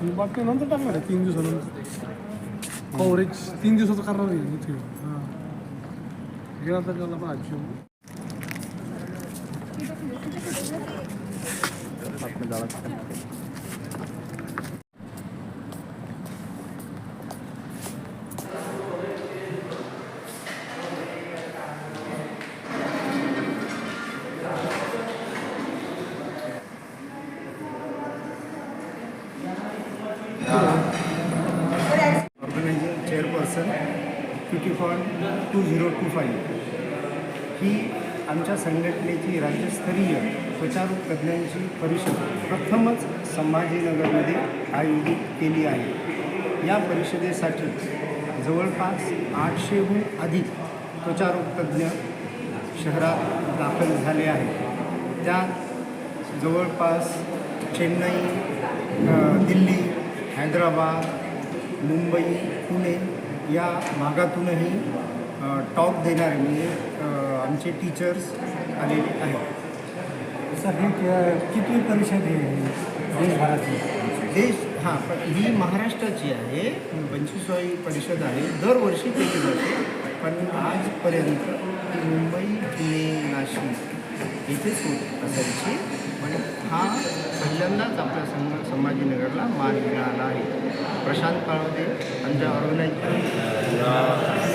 आणि बाकी नंतर टाकणार आहे तीन दिवसानंतर कव्हरेज तीन दिवसाचं करणार आहे इथे हां गेला तर त्याला पाहिजे organising two zero two five ही आमच्या संघटनेची राज्यस्तरीय त्वचारूप तज्ज्ञांची परिषद प्रथमच संभाजीनगरमध्ये आयोजित केली आहे या परिषदेसाठी जवळपास आठशेहून अधिक त्वचारोग तज्ज्ञ शहरात दाखल झाले आहेत त्यात जवळपास चेन्नई दिल्ली हैदराबाद मुंबई पुणे या भागातूनही टॉप देणारे म्हणजे आमचे टीचर्स आलेले आहेत. सर ही किती परिषद आहे देशभराची देश हां पण ही महाराष्ट्राची आहे. पंचवीसावी परिषद आहे. दरवर्षी केली जाते. पण आजपर्यंत मुंबई पुणे नाशिक इथेच होत असायची. हा पहिल्यांदाच आपल्या संग संभाजीनगरला मान मिळाला आहे. प्रशांत पाळवदे आमच्या ऑर्गनायझर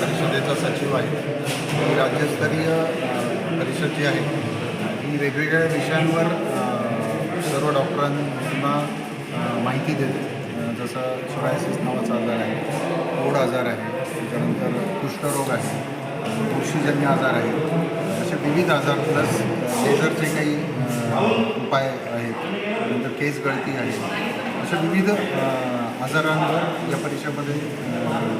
परिषदेचा सचिव आहे. ही राज्यस्तरीय परिषद जी आहे ही वेगवेगळ्या विषयांवर सर्व डॉक्टरांना माहिती देते. जसं सोरायसिस नावाचा आजार आहे ओढ आजार आहे त्याच्यानंतर कुष्ठरोग आहे बुरशीजन्य आजार आहे विविध आजार प्लस लेझरचे काही उपाय आहेत. नंतर केस गळती आहे. अशा विविध आजारांवर या परीक्षेमध्ये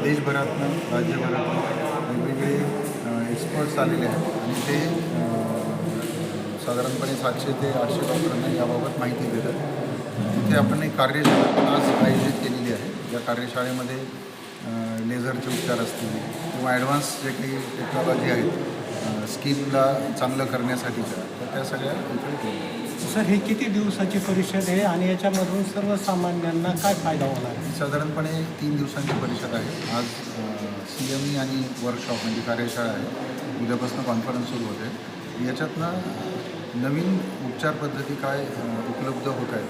देशभरातनं राज्यभरातनं वेगवेगळे एक्सपर्ट्स आलेले आहेत. आणि ते साधारणपणे सातशे ते आठशे डॉक्टरांना याबाबत माहिती देतात. तिथे आपण एक कार्यशाळा पण आज आयोजित केलेली आहे. या कार्यशाळेमध्ये लेझरचे उपचार असतील किंवा ॲडव्हान्स जे काही टेक्नॉलॉजी आहेत स्किनला चांगलं करण्यासाठीच्या. तर त्या सगळ्या केल्या सर ही किती दिवसाची परिषद आहे आणि याच्यामधून सर्वसामान्यांना काय फायदा होणार आहे? साधारणपणे तीन दिवसांची परिषद आहे. आज सी एम ई आणि वर्कशॉप म्हणजे कार्यशाळा आहे. उद्यापासून कॉन्फरन्स सुरू होते. याच्यातनं नवीन उपचार पद्धती काय अ, उपलब्ध होत आहेत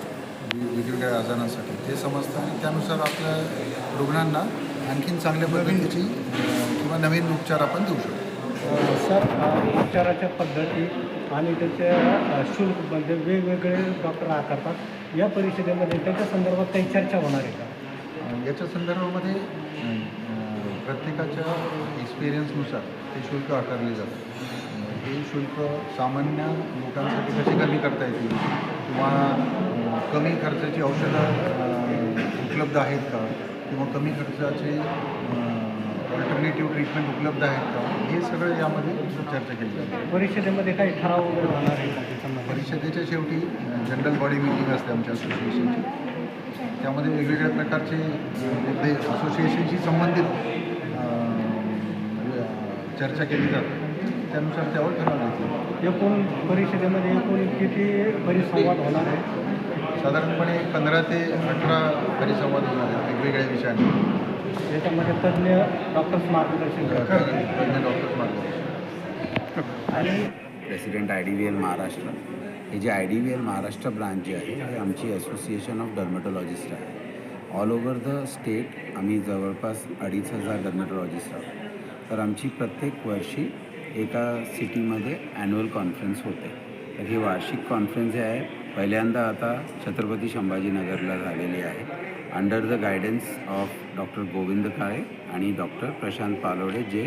वि- वेगवेगळ्या आजारांसाठी ते समजतं आणि त्यानुसार आपल्या रुग्णांना आणखीन चांगल्या पद्धतीची अ, किंवा नवीन उपचार आपण देऊ शकतो. सर उपचाराच्या पद्धती आणि त्याच्या शुल्कमध्ये शुल्क म्हणजे वेगवेगळे डॉक्टर आकारतात. या परिषदेमध्ये त्याच्या संदर्भात काही चर्चा होणार आहे का? याच्या संदर्भामध्ये प्रत्येकाच्या एक्सपिरियन्सनुसार ते शुल्क आकारले जातं हे शुल्क सामान्य लोकांसाठी कसे कमी करता येतील? किंवा कमी खर्चाची औषधं उपलब्ध आहेत का? किंवा कमी खर्चाचे अल्टरनेटिव्ह ट्रीटमेंट उपलब्ध आहेत का? हे सगळं यामध्ये चर्चा केली जाते. परिषदेमध्ये काही ठराव वगैरे होणार आहे परिषदेच्या शेवटी जनरल बॉडी मिटिंग असते आमच्या असोसिएशनची. त्यामध्ये वेगवेगळ्या प्रकारचे मुद्दे असोसिएशनशी संबंधित चर्चा केली जाते. त्यानुसार त्यावर ठरवण्यात येईल एकूण परिषदेमध्ये एकूण किती परिसंवाद होणार आहे साधारणपणे पंधरा ते अठरा परिसंवाद होणार आहेत वेगवेगळ्या विषयांवर. याच्यामध्ये तज्ज्ञ डॉक्टर्स मार्गदर्शन करतात. डॉक्टर्स मार्गदर्शन. आणि president I D V L Maharashtra हे जे I D V L Maharashtra branch जी आहे हे आमची असोसिएशन ऑफ डर्मेटॉलॉजिस्ट आहे. ऑल ओव्हर द स्टेट आम्ही जवळपास अडीच हजार डर्मेटॉलॉजिस्ट आहोत. तर आमची प्रत्येक वर्षी एका सिटीमध्ये ॲन्युअल कॉन्फरन्स होते. तर ही वार्षिक कॉन्फरन्स जे आहे. पहिल्यांदा आता छत्रपती संभाजीनगरला झालेली आहे. Under the guidance of doctor Govind Kale आणि डॉक्टर प्रशांत पालोडे जे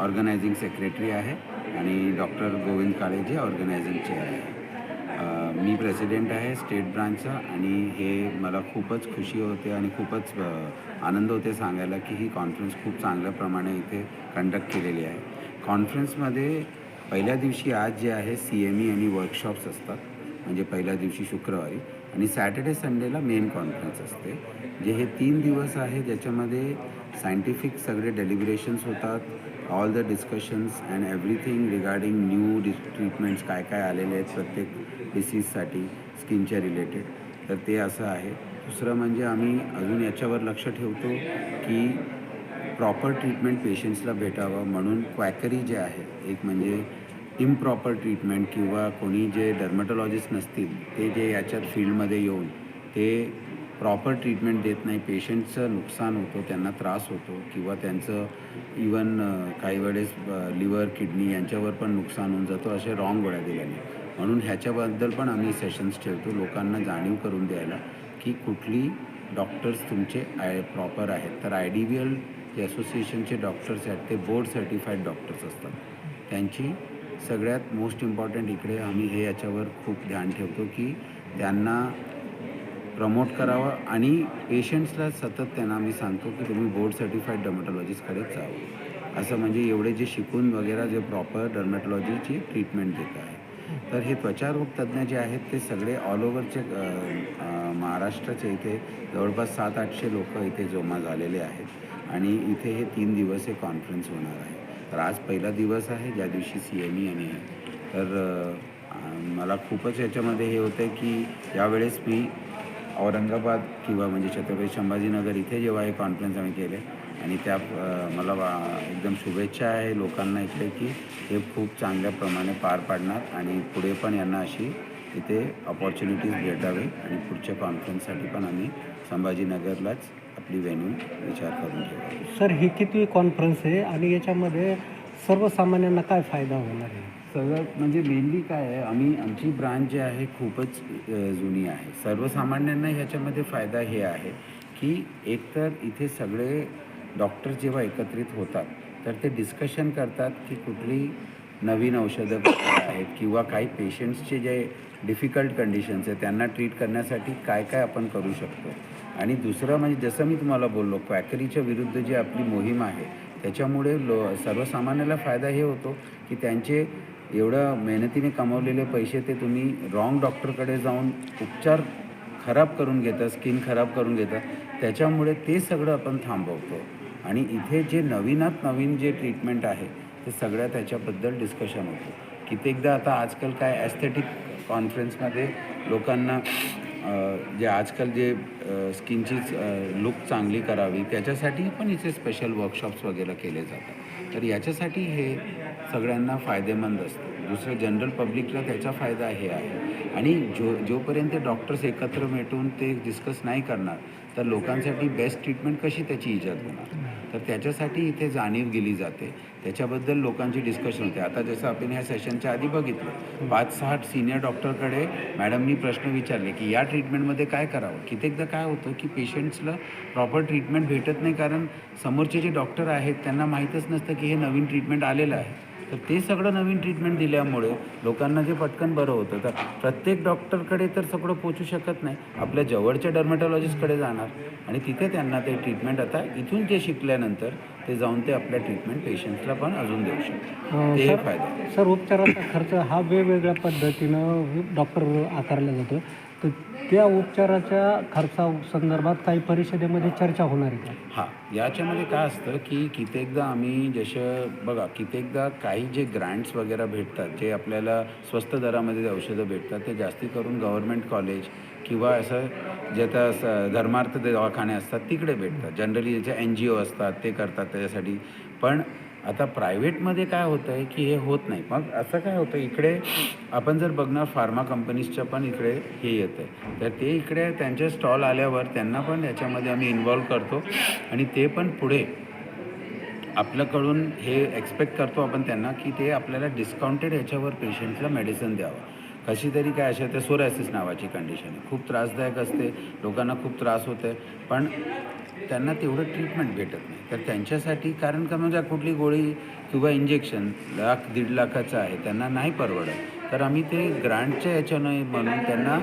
ऑर्गनायझिंग सेक्रेटरी आहे आणि डॉक्टर गोविंद काळे जे ऑर्गनायझिंगचे आहे. मी प्रेसिडेंट आहे स्टेट ब्रांचचा आणि हे मला खूपच खुशी होते आणि खूपच आनंद होते सांगायला की ही कॉन्फरन्स खूप चांगल्या प्रमाणे इथे कंडक्ट केलेली आहे. कॉन्फरन्समध्ये पहिल्या दिवशी आज जे आहे सी एम ई आणि वर्कशॉप्स असतात. म्हणजे पहिल्या दिवशी शुक्रवारी. आणि सॅटर्डे संडेला मेन कॉन्फरन्स असते जे हे तीन दिवस आहे ज्याच्यामध्ये सायंटिफिक सगळे डेलिब्रेशन्स होतात all the discussions and everything regarding new डिस ट्रीटमेंट्स काय काय आलेले आहेत प्रत्येक डिसीजसाठी स्किनच्या रिलेटेड तर ते असं आहे. दुसरं म्हणजे आम्ही अजून याच्यावर लक्ष ठेवतो की प्रॉपर ट्रीटमेंट पेशंट्सला भेटावं म्हणून क्वॅकरी जे आहे एक म्हणजे इम्प्रॉपर ट्रीटमेंट किंवा कोणी जे डर्मॅटॉलॉजिस्ट नसतील ते जे याच्यात फील्डमध्ये येऊन ते प्रॉपर ट्रीटमेंट देत नाही पेशंटचं नुकसान होतं त्यांना त्रास होतो किंवा त्यांचं इवन काही वेळेस लिव्हर किडनी यांच्यावर पण नुकसान होऊन जातो असे रॉंग गोळ्या दिल्याने म्हणून ह्याच्याबद्दल पण आम्ही सेशन्स ठेवतो लोकांना जाणीव करून द्यायला की कुठली डॉक्टर्स तुमचे आय प्रॉपर आहेत. तर I D B L J असोसिएशनचे डॉक्टर्स आहेत ते बोर्ड सर्टिफाईड डॉक्टर्स असतात. त्यांची सगळ्यात मोस्ट इम्पॉर्टंट इकडे आम्ही हे याच्यावर खूप ध्यान ठेवतो की त्यांना प्रमोट करावं आणि पेशंट्सला सतत त्यांना आम्ही सांगतो की तुम्ही बोर्ड सर्टिफाईड डर्मॅटॉलॉजिस्टकडेच जावं असं म्हणजे एवढे जे शिकून वगैरे जे प्रॉपर डर्मॅटॉलॉजीची ट्रीटमेंट देत आहे. तर हे त्वचारोग तज्ज्ञ जे आहेत ते सगळे ऑल ओव्हरचे महाराष्ट्राचे इथे जवळपास सात आठशे लोक इथे जमा झालेले आहेत. आणि इथे हे तीन दिवस हे कॉन्फरन्स होणार आहे. तर आज पहिला दिवस आहे ज्या दिवशी सी एम ई आणि आहे तर मला खूपच याच्यामध्ये हे होतं आहे की यावेळेस मी औरंगाबाद किंवा म्हणजे छत्रपती संभाजीनगर इथे जेव्हा हे कॉन्फरन्स आम्ही केले आणि त्या मला वा- एकदम शुभेच्छा आहे लोकांना इकडे की हे खूप चांगल्या प्रमाणे पार पाडणार आणि पुढे पण यांना अशी इथे अपॉर्च्युनिटीज भेटावे आणि पुढच्या कॉन्फरन्ससाठी पण आम्ही संभाजीनगरलाच आपली व्हेन्यू विचार करून ठेवू सर ही किती कॉन्फरन्स आहे आणि याच्यामध्ये सर्वसामान्यांना काय फायदा होणार आहे? सगळ्यात म्हणजे मेनली काय आहे आम्ही आमची ब्रांच जी आहे खूपच जुनी आहे. सर्वसामान्यांना ह्याच्यामध्ये फायदा हे आहे की एकतर इथे सगळे डॉक्टर्स जेव्हा एकत्रित होतात तर ते डिस्कशन करतात की कुठली नवीन औषधं आहेत किंवा काही पेशंट्सचे जे डिफिकल्ट कंडिशन्स आहेत त्यांना ट्रीट करण्यासाठी काय काय आपण करू शकतो? आणि दुसरं म्हणजे जसं मी तुम्हाला बोललो क्वॅकरीच्या विरुद्ध जी आपली मोहीम आहे त्याच्यामुळे लो सर्वसामान्याला फायदा हे होतो की त्यांचे एवढं मेहनतीने कमावलेले पैसे ते तुम्ही रॉंग डॉक्टरकडे जाऊन उपचार खराब करून घेता स्किन खराब करून घेता त्याच्यामुळे ते सगळं आपण थांबवतो. आणि इथे जे नवीनात नवीन जे ट्रीटमेंट आहे ते सगळ्या त्याच्याबद्दल डिस्कशन होतं. कित्येकदा आता आजकाल काय ॲस्थेटिक कॉन्फरन्समध्ये लोकांना जे आजकाल जे स्किनची लुक चांगली करावी त्याच्यासाठी पण इथे स्पेशल वर्कशॉप्स वगैरे केले जातात. तर याच्यासाठी हे सगळ्यांना फायदेमंद असतं. दुसरं जनरल पब्लिकला त्याचा फायदा हे आहे. आणि जो जोपर्यंत डॉक्टर्स एकत्र भेटून ते डिस्कस नाही करणार तर लोकांसाठी बेस्ट ट्रीटमेंट कशी त्याची इजाद होणार? तर त्याच्यासाठी इथे जाणीव गेली जाते. त्याच्याबद्दल लोकांची डिस्कशन होते. आता जसं आपण ह्या सेशनच्या आधी बघितलं पाच सहा सिनियर डॉक्टरकडे मॅडमनी प्रश्न विचारले की या ट्रीटमेंटमध्ये काय करावं? कित्येकदा काय होतं की पेशंट्सला प्रॉपर ट्रीटमेंट भेटत नाही कारण समोरचे जे डॉक्टर आहेत त्यांना माहीतच नसतं की हे नवीन ट्रीटमेंट आलेलं आहे. तर ते सगळं नवीन ट्रीटमेंट दिल्यामुळे लोकांना जे पटकन बरं होतं तर प्रत्येक डॉक्टरकडे तर सगळं पोचू शकत नाही. आपल्या जवळच्या डर्मॅटॉलॉजिस्टकडे जाणार आणि तिथे त्यांना ते ट्रीटमेंट आता इथून जे शिकल्यानंतर ते जाऊन ते आपल्या ट्रीटमेंट पेशंट्सला पण अजून देऊ शकतात. अं, ते फायदा. सर उपचाराचा खर्च हा वेगवेगळ्या पद्धतीनं डॉक्टर आकारला जातो. तर त्या उपचाराच्या खर्चासंदर्भात काही परिषदेमध्ये चर्चा होणार आहे का? हां याच्यामध्ये काय असतं की कित्येकदा आम्ही जसं बघा कित्येकदा काही जे ग्रँट्स वगैरे भेटतात जे आपल्याला स्वस्त दरामध्ये औषधं भेटतात ते जास्ती करून गव्हर्मेंट कॉलेज किंवा असं जे आता स- धर्मार्थ दवाखाने असतात तिकडे भेटतात. जनरली ज्याचे एन जी ओ असतात ते करतात त्याच्यासाठी. पण आता प्रायव्हेटमध्ये काय होतं आहे की हे होत नाही. मग असं काय होतं इकडे आपण जर बघणार फार्मा कंपनीजच्या पण इकडे हे येतं आहे तर ते इकडे त्यांचे स्टॉल आल्यावर त्यांना पण याच्यामध्ये आम्ही इन्वॉल्व करतो. आणि ते पण पुढे आपल्याकडून हे एक्सपेक्ट करतो आपण त्यांना की ते आपल्याला डिस्काउंटेड ह्याच्यावर पेशंटला मेडिसिन द्यावं. कशी तरी काय अशा ते सोरायसिस नावाची कंडिशन आहे. खूप त्रासदायक असते लोकांना खूप त्रास होते पण त्यांना तेवढं ट्रीटमेंट भेटत नाही. तर त्यांच्यासाठी कारण का म्हणजे कुठली गोळी किंवा इंजेक्शन लाख दीड लाखाचं आहे त्यांना नाही परवडत. तर आम्ही ते ग्रांटच्या याच्यानं म्हणून त्यांना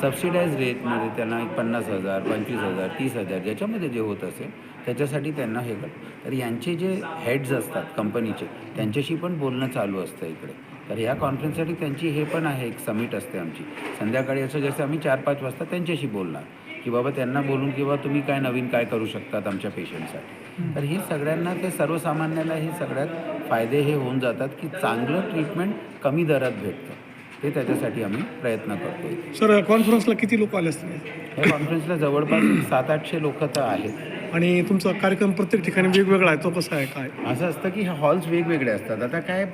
सबसिडाईज रेटमध्ये त्यांना एक पन्नास हजार पंचवीस हजार तीस हजार ज्याच्यामध्ये जे होत असेल त्याच्यासाठी त्यांना हे करतो तर यांचे जे हेड्स असतात कंपनीचे त्यांच्याशी पण बोलणं चालू असतं इकडे. तर ह्या कॉन्फरन्ससाठी त्यांची हे पण आहे एक समिट असते आमची. संध्याकाळी असं जसं आम्ही चार पाच वाजता त्यांच्याशी बोलणार. की बाबा त्यांना बोलून किंवा तुम्ही काय नवीन काय करू शकतात आमच्या पेशंटसाठी. तर हे सगळ्यांना ते सर्वसामान्याला हे सगळ्यात फायदे हे होऊन जातात की चांगलं ट्रीटमेंट कमी दरात भेटतं. ते त्याच्यासाठी आम्ही प्रयत्न करतो सर कॉन्फरन्सला किती लोक आले असतील? या कॉन्फरन्सला जवळपास सात आठशे लोक तर आहेत. आणि तुमचा कार्यक्रम प्रत्येक ठिकाणी वेगवेगळा आहे तो कसा आहे काय? असं असतं की हे हॉल्स वेगवेगळे असतात. आता काय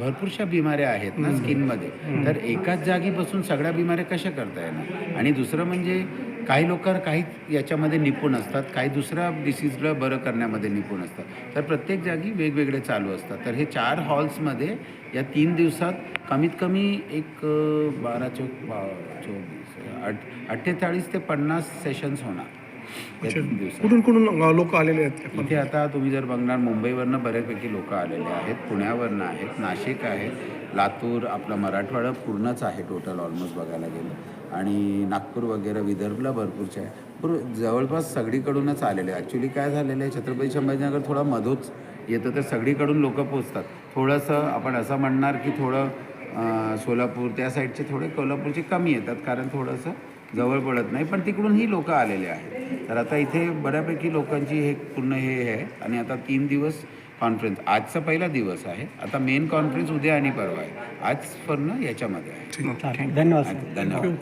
भरपूरशा बिमाऱ्या आहेत ना स्किनमध्ये. तर एकाच जागी बसून सगळ्या बिमाऱ्या कशा करता येणार? आणि दुसरं म्हणजे काही लोक काही याच्यामध्ये निपुण असतात काही दुसऱ्या डिसीजला बरं करण्यामध्ये निपुण असतात. तर प्रत्येक जागी वेगवेगळे चालू असतात. तर हे चार हॉल्समध्ये या तीन दिवसात कमीत कमी एक बारा चौक बा चोवीस आठ अठ्ठेचाळीस ते पन्नास सेशन्स होणार. दिवसात कुठून कुठून लोक आलेले आहेत? इथे आता तुम्ही जर बघणार मुंबईवरनं बऱ्यापैकी लोक आलेले आहेत. पुण्यावरनं आहेत नाशिक आहे लातूर आपला मराठवाडा पूर्णच आहे टोटल ऑलमोस्ट बघायला गेलं. आणि नागपूर वगैरे विदर्भला भरपूरचे आहे. पूर जवळपास सगळीकडूनच आलेले ॲक्च्युली काय झालेलं आहे छत्रपती संभाजीनगर थोडा मधोच येतं तर सगळीकडून लोक पोचतात. थोडंसं आपण असं म्हणणार की थोडं सोलापूर त्या साईडचे थोडे कोल्हापूरचे कमी येतात कारण थोडंसं जवळ पडत नाही पण तिकडूनही लोक आलेले आहेत. तर आता इथे बऱ्यापैकी लोकांची हे पूर्ण हे आहे. आणि आता तीन दिवस कॉन्फरन्स आजचा पहिला दिवस आहे. आता मेन कॉन्फरन्स उद्या आणि परवा आहे. आज पूर्ण याच्यामध्ये आहे. धन्यवाद धन्यवाद. थँक्यू